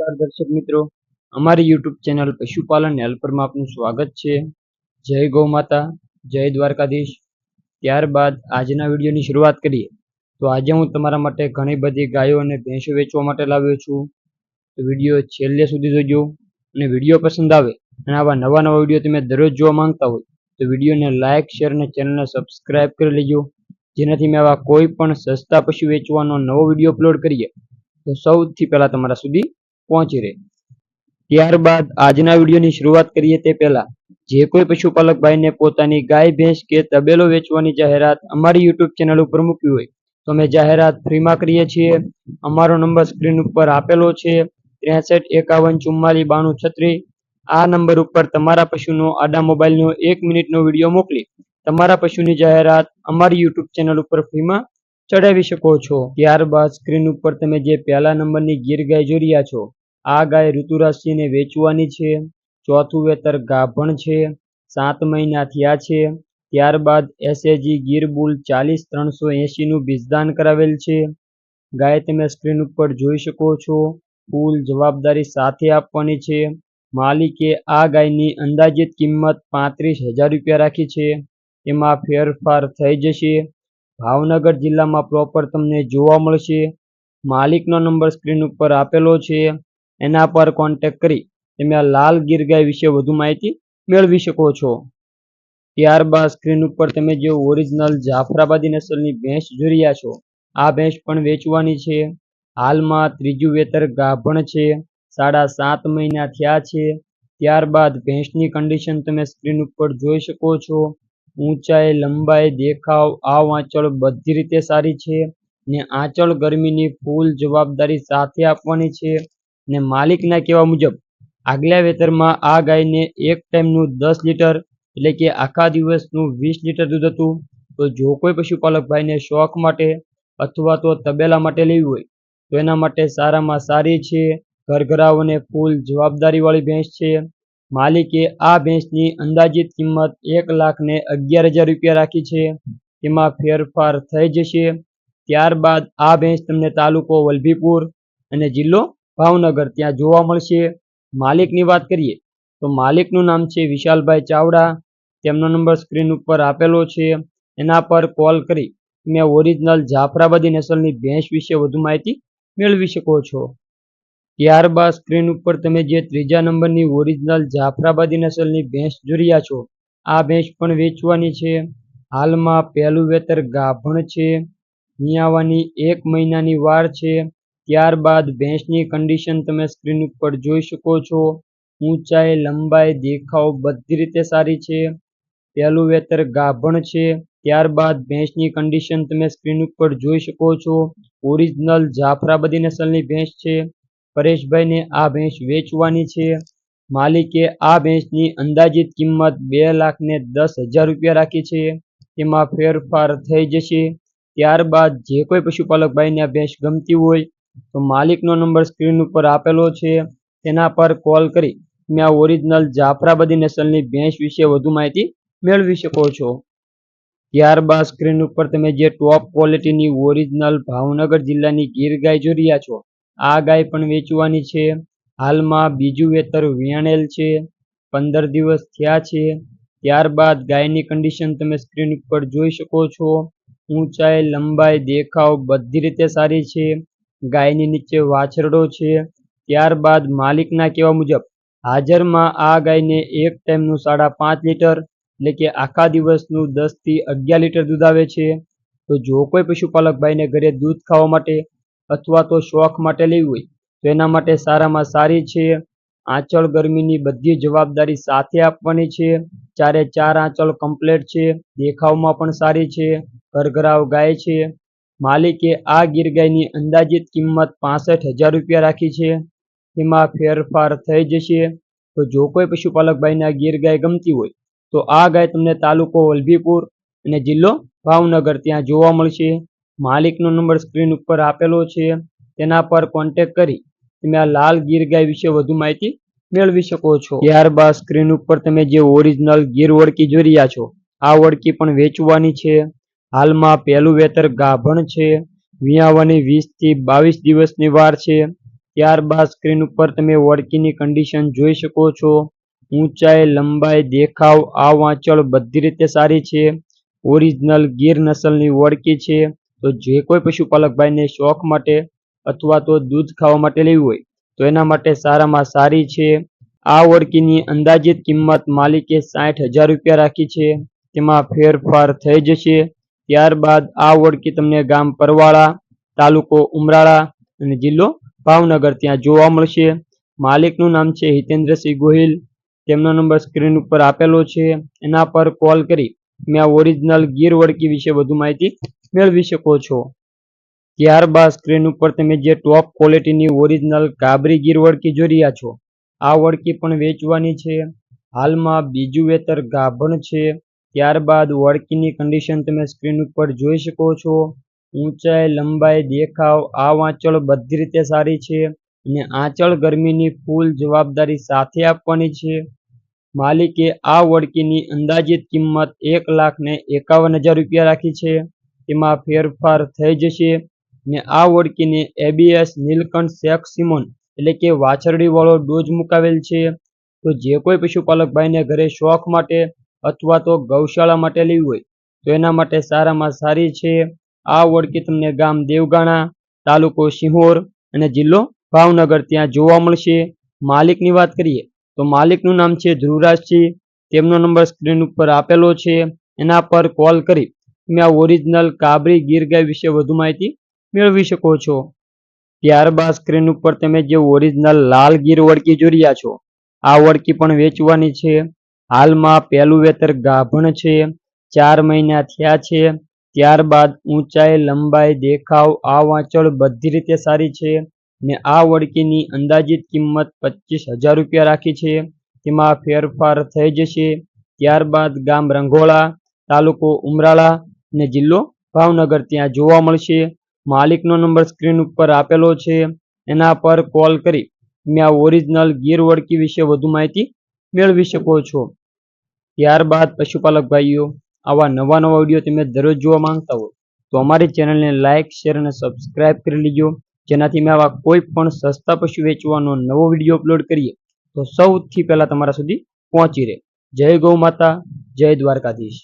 નમસ્કાર દર્શક મિત્રો. અમારી યુટ્યુબ ચેનલ પશુપાલન હેલ્પરમાં આપનું સ્વાગત છે. જય ગૌ માતા, જય દ્વારકાધીશ. ત્યારબાદ આજના વિડીયોની શરૂઆત કરીએ. તો આજે હું તમારા માટે ઘણી બધી ગાયો અને ભેંસો વેચવા માટે લાવ્યો છું. તો વીડિયો છેલ્લે સુધી જોજો અને વીડિયો પસંદ આવે અને આવા નવા નવા વીડિયો તમે દરરોજ જોવા માંગતા હોય તો વિડીયોને લાઇક શેર અને ચેનલને સબસ્ક્રાઇબ કરી લેજો. જેનાથી મેં આવા કોઈ પણ સસ્તા પશુ વેચવાનો નવો વીડિયો અપલોડ કરીએ. તો સૌથી પહેલા તમારા સુધી પહોંચી રહે. ત્યારબાદ આજના વિડીયોની શરૂઆત કરીએ તે પહેલા, જે કોઈ પશુપાલક ભાઈને પોતાની ગાય, ભેંસ કે તબેલો વેચવાની જાહેરાત અમારી યુટ્યુબ ચેનલ ઉપર મૂકવી હોય, તો અમે જાહેરાત ફ્રીમાં કરીએ છીએ. અમારો નંબર સ્ક્રીન ઉપર આપેલો છે, ત્રેસઠ એકાવન ચુમ્માલીસ બાણું છત્રીસ. આ નંબર ઉપર તમારા પશુનો આડા મોબાઈલનો એક મિનિટનો વીડિયો મોકલી, તમારા પશુની જાહેરાત અમારી યુટ્યુબ ચેનલ ઉપર ફ્રીમાં ચડાવી શકો છો. ત્યારબાદ સ્ક્રીન ઉપર તમે જે પહેલા નંબરની ગીર ગાય જોઈ રહ્યા છો આ ગાય ઋતુરાશિને વેચવાની છે. ચોથું વેતર ગાભણ છે. સાત મહિના થયા છે. ત્યારબાદ એસએજી ગીરબુલ ચાલીસ ત્રણસો એંશીનું બીજદાન કરાવેલ છે. ગાય તમે સ્ક્રીન ઉપર જોઈ શકો છો. ફૂલ જવાબદારી સાથે આપવાની છે. માલિકે આ ગાયની અંદાજિત કિંમત પાંત્રીસ હજાર રૂપિયા રાખી છે. એમાં ફેરફાર થઈ જશે. ભાવનગર જિલ્લામાં પ્રોપર તમને જોવા મળશે. માલિકનો નંબર સ્ક્રીન ઉપર આપેલો છે. એના પર કોન્ટેક કરી તમે આ લાલ ગીર વિશે વધુ માહિતી મેળવી શકો છો. ત્યારબાદ સ્ક્રીન ઉપર તમે જે ઓરિજિનલ જાફરાબાદી નસલની ભેંસ જોઈ રહ્યા છો, આ ભેંસ પણ વેચવાની છે. હાલમાં ત્રીજું વેતર ગાભણ છે, સાડા સાત મહિના થયા છે. ત્યારબાદ ભેંસની કન્ડિશન તમે સ્ક્રીન ઉપર જોઈ શકો છો. ઊંચાઈ, લંબાઈ, દેખાવ, આવ આંચળ બધી રીતે સારી છે ને આંચળ ગરમીની ફૂલ જવાબદારી સાથે આપવાની છે. ને માલિકના કહેવા મુજબ, આગલા વેતરમાં આ ગાયને એક ટાઈમનું દસ લીટર એટલે કે આખા દિવસનું વીસ લીટર દૂધ હતું. તો જો કોઈ પશુપાલક ભાઈને શોખ માટે અથવા તો તબેલા માટે લેવી હોય, તો એના માટે સારામાં સારી છે ઘરઘરાઓને ફૂલ જવાબદારીવાળી ભેંસ છે. માલિકે આ ભેંસની અંદાજિત કિંમત એક લાખ ને અગિયાર હજાર રૂપિયા રાખી છે. તેમાં ફેરફાર થઈ જશે. ત્યારબાદ આ ભેંસ તમને તાલુકો વલભીપુર અને જિલ્લો ભાવનગર. ત્યાં જોવા મળશે માલિકની વાત કરીએ તો માલિકનું નામ છે વિશાલભાઈ ચાવડા. તેમનો નંબર સ્ક્રીન ઉપર આપેલો છે. એના પર કોલ કરી તમે ઓરિજિનલ જાફરાબાદી નસલની ભેંસ વિશે વધુ માહિતી મેળવી શકો છો. ત્યારબાદ સ્ક્રીન ઉપર તમે જે ત્રીજા નંબરની ઓરિજિનલ જાફરાબાદી નસલની ભેંસ જોઈ છો, આ ભેંસ પણ વેચવાની છે. હાલમાં પહેલું વેતર ગાભણ છે. નિયાવાની એક મહિનાની વાર છે. ત્યારબાદ ભેંસની કન્ડિશન તમે સ્ક્રીન ઉપર જોઈ શકો છો. ઊંચાઈ, લંબાઈ, દેખાવ બધી રીતે સારી છે. પહેલું વેતર ગાભણ છે. ત્યારબાદ ભેંસની કન્ડિશન તમે સ્ક્રીન ઉપર જોઈ શકો છો. ઓરિજિનલ જાફરાબદી નસલની ભેંસ છે. પરેશભાઈને આ ભેંસ વેચવાની છે. માલિકે આ ભેંસની અંદાજિત કિંમત બે લાખ ને દસ હજાર રૂપિયા રાખી છે. તેમાં ફેરફાર થઈ જશે. ત્યારબાદ જે કોઈ પશુપાલક ભાઈને આ ભેંસ ગમતી હોય તો માલિકનો નંબર સ્ક્રીન ઉપર આપેલો છે. તેના પર કોલ કરી. તમે આ ઓરિજિનલ જાફરાબાદી નસલની ભેંસ વિશે વધુ માહિતી મેળવી શકો છો. ત્યારબાદ સ્ક્રીન ઉપર તમે જે ટોપ ક્વોલિટીની ઓરિજિનલ ભાવનગર જિલ્લાની ગીર ગાય જોઈ રહ્યા છો, આ ગાય પણ વેચવાની છે. હાલમાં બીજું વેતર વેણેલ છે. પંદર દિવસ થયા છે. ત્યારબાદ ગાયની કન્ડિશન તમે સ્ક્રીન ઉપર જોઈ શકો છો. ઊંચાઈ, લંબાઈ, દેખાવ બધી રીતે સારી છે. ગાયની નીચે વાછરડો છે. ત્યારબાદ માલિકના કહેવા મુજબ, હાજરમાં આ ગાયને એક ટાઈમનું સાડા પાંચ લીટર, એટલે કે આખા દિવસનું દસથી અગિયાર લીટર દૂધ આવે છે. તો જો કોઈ પશુપાલક ભાઈને ઘરે દૂધ ખાવા માટે અથવા તો શોખ માટે લેવી હોય, તો એના માટે સારામાં સારી છે. આંચળ ગરમીની બધી જવાબદારી સાથે આપવાની છે. ચારે ચાર આંચળ કમ્પ્લેટ છે. દેખાવમાં પણ સારી છે. ઘરઘરાવ ગાય છે. માલિકે આ ગીર ગાયની અંદાજિત કિંમત પાસઠ હજાર રૂપિયા રાખી છે. તેમાં ફેરફાર થઈ જશે. તો જો કોઈ પશુપાલક ભાઈને આ ગીર ગાય ગમતી હોય, તો આ ગાય તમને તાલુકો વલભીપુર અને જિલ્લો ભાવનગર ત્યાં જોવા મળશે. માલિકનો નંબર સ્ક્રીન ઉપર આપેલો છે. તેના પર કોન્ટેક કરી તમે આ લાલ ગીર ગાય વિશે વધુ માહિતી મેળવી શકો છો. ત્યારબાદ સ્ક્રીન ઉપર તમે જે ઓરિજિનલ ગીર વળકી જોઈ રહ્યા છો, આ વળકી પણ વેચવાની છે. હાલમાં પહેલું વેતર ગાભણ છે. વિયાવાની વીસથી બાવીસ દિવસની વાર છે. ત્યારબાદ સ્ક્રીન ઉપર તમે વળકીની કન્ડિશન જોઈ શકો છો. ઊંચાઈ, લંબાઈ, દેખાવ આ વાંચળ બધી રીતે સારી છે. ઓરિજિનલ ગીર નસલની વળકી છે. તો જે કોઈ પશુપાલકભાઈને શોખ માટે અથવા તો દૂધ ખાવા માટે લેવી હોય, તો એના માટે સારામાં સારી છે. આ વળકીની અંદાજિત કિંમત માલિકે સાઠ હજાર રૂપિયા રાખી છે. તેમાં ફેરફાર થઈ જશે. ત્યારબાદ આ વળકી તમને ગામ પરવાળા, તાલુકો ઉમરાળા અને જિલ્લો ભાવનગર ત્યાં જોવા મળશે. માલિકનું નામ છે હિતેન્દ્રસિંહ ગોહિલ. તેમનો નંબર સ્ક્રીન ઉપર આપેલો છે. એના પર કોલ કરી તમે આ ઓરિજિનલ ગીર વળકી વિશે વધુ માહિતી મેળવી શકો છો. ત્યારબાદ સ્ક્રીન ઉપર તમે જે ટોપ ક્વોલિટીની ઓરિજિનલ કાબરી ગીર વળકી જોઈ રહ્યા છો, આ વળકી પણ વેચવાની છે. હાલમાં બીજું વેતર ગાભણ છે. ત્યારબાદ વળકીની કન્ડિશન તમે સ્ક્રીન ઉપર જોઈ શકો છો. ઊંચાઈ, લંબાઈ, દેખાવ આ વાંચળ બધી રીતે સારી છે અને આંચળ ગરમીની ફૂલ જવાબદારી સાથે આપવાની છે. માલિકે આ વળકીની અંદાજિત કિંમત એક લાખ ને એકાવન હજાર રૂપિયા રાખી છે. તેમાં ફેરફાર થઈ જશે ને આ વળકીને એબીએસ નીલકંઠ શેખ સિમોન એટલે કે વાછરડી વાળો ડોઝ મુકાવેલ છે. તો જે કોઈ પશુપાલક ભાઈને ઘરે શોખ માટે અથવા તો ગૌશાળા માટે લેવી હોય, તો એના માટે સારામાં સારી છે. આ ઓળખી તમને ગામ દેવગાણા, તાલુકો સિંહોર અને જિલ્લો ભાવનગર. ત્યાં જોવા મળશે. માલિકની વાત કરીએ, તો માલિકનું નામ છે ધ્રુવરાજસિંહ. તેમનો નંબર સ્ક્રીન ઉપર આપેલો છે. એના પર કોલ કરી તમે આ ઓરિજિનલ કાબરી ગીર ગાય વિશે વધુ માહિતી મેળવી શકો છો. ત્યારબાદ સ્ક્રીન ઉપર તમે જે ઓરિજિનલ લાલ ગીર ઓળખી જોઈ રહ્યા છો, આ ઓળખી પણ વેચવાની છે. હાલમાં પહેલું વેતર ગાભણ છે, ચાર મહિના થયા છે, ત્યારબાદ ઊંચાઈ, લંબાઈ, દેખાવ, આ વાંચળ બધી રીતે સારી છે ને આ વળકીની અંદાજિત કિંમત પચીસ હજાર રૂપિયા રાખી છે. તેમાં ફેરફાર થઈ જશે. ત્યારબાદ ગામ રંગોળા, તાલુકો ઉમરાળા ને જિલ્લો ભાવનગર ત્યાં જોવા મળશે. માલિકનો નંબર સ્ક્રીન ઉપર આપેલો છે. એના પર કોલ કરી તમે આ ઓરિજિનલ ગીર વળકી વિશે વધુ માહિતી મેળવી શકો છો. ત્યારબાદ પશુપાલક ભાઈઓ, આવા નવા નવા વીડિયો તમે દરરોજ જોવા માંગતા હોય, તો અમારી ચેનલને લાઇક શેર અને સબસ્ક્રાઇબ કરી લીજો. જેનાથી મેં આવા કોઈ પણ સસ્તા પશુ વેચવાનો નવો વીડિયો અપલોડ કરીએ, તો સૌથી પહેલા તમારા સુધી પહોંચી રહે. જય ગૌ માતા, જય દ્વારકાધીશ.